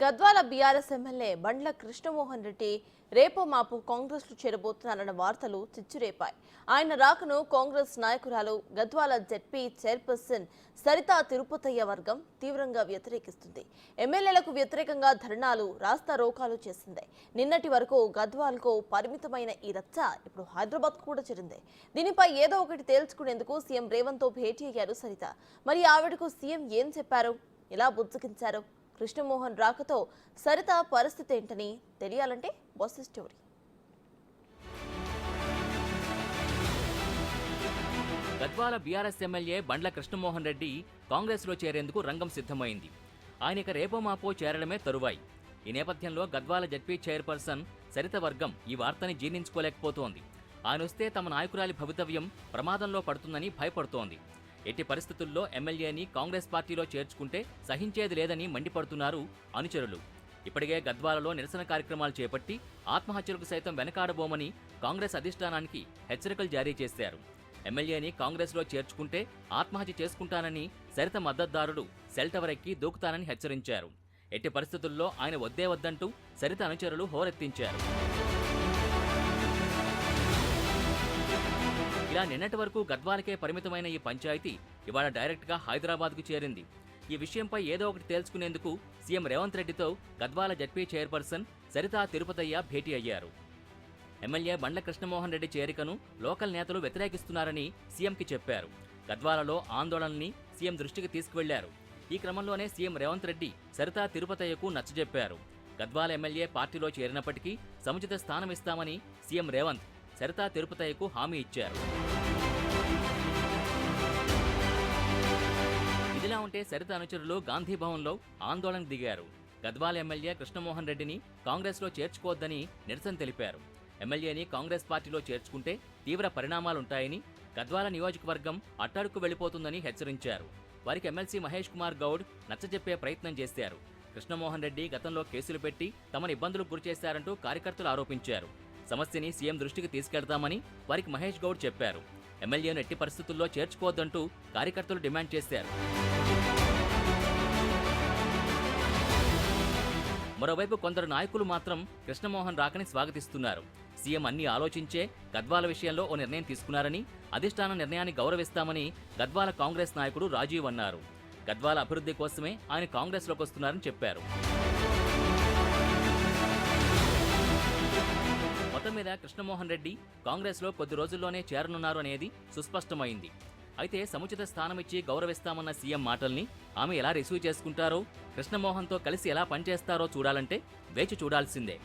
Gadwal BRS MLA Bandla Krishnamohan Reddy రేపో మాపు కాంగ్రెస్లో చేరబోతున్నారన్న వార్తలు చిచ్చురేపాయి. ఆయన రాకను కాంగ్రెస్ నాయకురాలు గద్వాల జెడ్పీ చైర్పర్సన్ సరితా తిరుపతయ్య వర్గం తీవ్రంగా వ్యతిరేకిస్తుంది. ఎమ్మెల్యేలకు వ్యతిరేకంగా ధర్నాలు రాస్తా రోకాలు చేసింది. నిన్నటి వరకు గద్వాల్కు పరిమితమైన ఈ రచ్చ ఇప్పుడు హైదరాబాద్ కూడా చేరింది. దీనిపై ఏదో ఒకటి తేల్చుకునేందుకు సీఎం రేవంత్తో భేటీ అయ్యారు సరిత. మరి ఆవిడకు సీఎం ఏం చెప్పారు? ఎలా బుజ్జగించారు? కృష్ణమోహన్ రాకతో సరిత పరిస్థితి ఏంటని తెలియాలంటే bus story Gadwal BRS MLA Bandla Krishnamohan Reddy కాంగ్రెస్లో చేరేందుకు రంగం సిద్ధమైంది. ఆయన ఇక రేపో మాపో చేరడమే తరువాయి. ఈ నేపథ్యంలో గద్వాల జడ్పీ చైర్పర్సన్ సరిత వర్గం ఈ వార్తని జీర్ణించుకోలేకపోతోంది. ఆయన వస్తే తమ నాయకురాలి భవితవ్యం ప్రమాదంలో పడుతుందని భయపడుతోంది. ఎట్టి పరిస్థితుల్లో ఎమ్మెల్యేని కాంగ్రెస్ పార్టీలో చేర్చుకుంటే సహించేది లేదని మండిపడుతున్నారు అనుచరులు. ఇప్పటికే గద్వాలలో నిరసన కార్యక్రమాలు చేపట్టి ఆత్మహత్యలకు సైతం వెనకాడబోమని కాంగ్రెస్ అధిష్టానానికి హెచ్చరికలు జారీ చేశారు. ఎమ్మెల్యేని కాంగ్రెస్లో చేర్చుకుంటే ఆత్మహత్య చేసుకుంటానని సరిత మద్దతుదారుడు సెల్ టవర్ ఎక్కి దూకుతానని హెచ్చరించారు. ఎట్టి పరిస్థితుల్లో ఆయన వద్దే వద్దంటూ సరిత అనుచరులు హోరెత్తించారు. ఇలా నిన్నటి వరకు గద్వాలకే పరిమితమైన ఈ పంచాయతీ ఇవాళ డైరెక్ట్గా హైదరాబాద్కు చేరింది. ఈ విషయంపై ఏదో ఒకటి తేల్చుకునేందుకు సీఎం రేవంత్ రెడ్డితో గద్వాల జడ్పీ చైర్పర్సన్ సరితా తిరుపతయ్య భేటీ అయ్యారు. ఎమ్మెల్యే బండ్ల కృష్ణమోహన్ రెడ్డి చేరికను లోకల్ నేతలు వ్యతిరేకిస్తున్నారని సీఎంకి చెప్పారు. గద్వాలలో ఆందోళనని సీఎం దృష్టికి తీసుకువెళ్ళారు. ఈ క్రమంలోనే సీఎం రేవంత్ రెడ్డి సరితా తిరుపతయ్యకు నచ్చజెప్పారు. గద్వాల ఎమ్మెల్యే పార్టీలో చేరినప్పటికీ సముచిత స్థానం ఇస్తామని సీఎం రేవంత్ సరితా తిరుపతయ్యకు హామీ ఇచ్చారు. ఇదిలా ఉంటే సరిత అనుచరులు గాంధీ భవన్లో ఆందోళనకు దిగారు. గద్వాల ఎమ్మెల్యే కృష్ణమోహన్ రెడ్డిని కాంగ్రెస్లో చేర్చుకోవద్దని నిరసన తెలిపారు. ఎమ్మెల్యేని కాంగ్రెస్ పార్టీలో చేర్చుకుంటే తీవ్ర పరిణామాలుంటాయని గద్వాల నియోజకవర్గం అట్టాడుకు వెళ్ళిపోతుందని హెచ్చరించారు. వారికి ఎమ్మెల్సీ మహేష్ కుమార్ గౌడ్ నచ్చజెప్పే ప్రయత్నం చేశారు. కృష్ణమోహన్ రెడ్డి గతంలో కేసులు పెట్టి తమను ఇబ్బందులకు గురిచేశారంటూ కార్యకర్తలు ఆరోపించారు. సమస్యని సీఎం దృష్టికి తీసుకెళ్తామని వారికి మహేష్ గౌడ్ చెప్పారు. ఎమ్మెల్యేను ఎట్టి పరిస్థితుల్లో చేర్చుకోవద్దంటూ కార్యకర్తలు డిమాండ్ చేశారు. మరోవైపు కొందరు నాయకులు మాత్రం కృష్ణమోహన్ రాకని స్వాగతిస్తున్నారు. సీఎం అన్ని ఆలోచించే గద్వాల విషయంలో ఓ నిర్ణయం తీసుకున్నారని అధిష్టాన నిర్ణయాన్ని గౌరవిస్తామని గద్వాల కాంగ్రెస్ నాయకుడు రాజీవ్ అన్నారు. గద్వాల అభివృద్ధి కోసమే ఆయన కాంగ్రెస్లోకి వస్తున్నారని చెప్పారు. మీద కృష్ణమోహన్ రెడ్డి కాంగ్రెస్లో కొద్ది రోజుల్లోనే చేరనున్నారు అనేది సుస్పష్టమైంది. అయితే సముచిత స్థానమిచ్చి గౌరవిస్తామన్న సీఎం మాటల్ని ఆమె ఎలా రిసీవ్ చేసుకుంటారో కృష్ణమోహన్తో కలిసి ఎలా పనిచేస్తారో చూడాలంటే వేచి చూడాల్సిందే.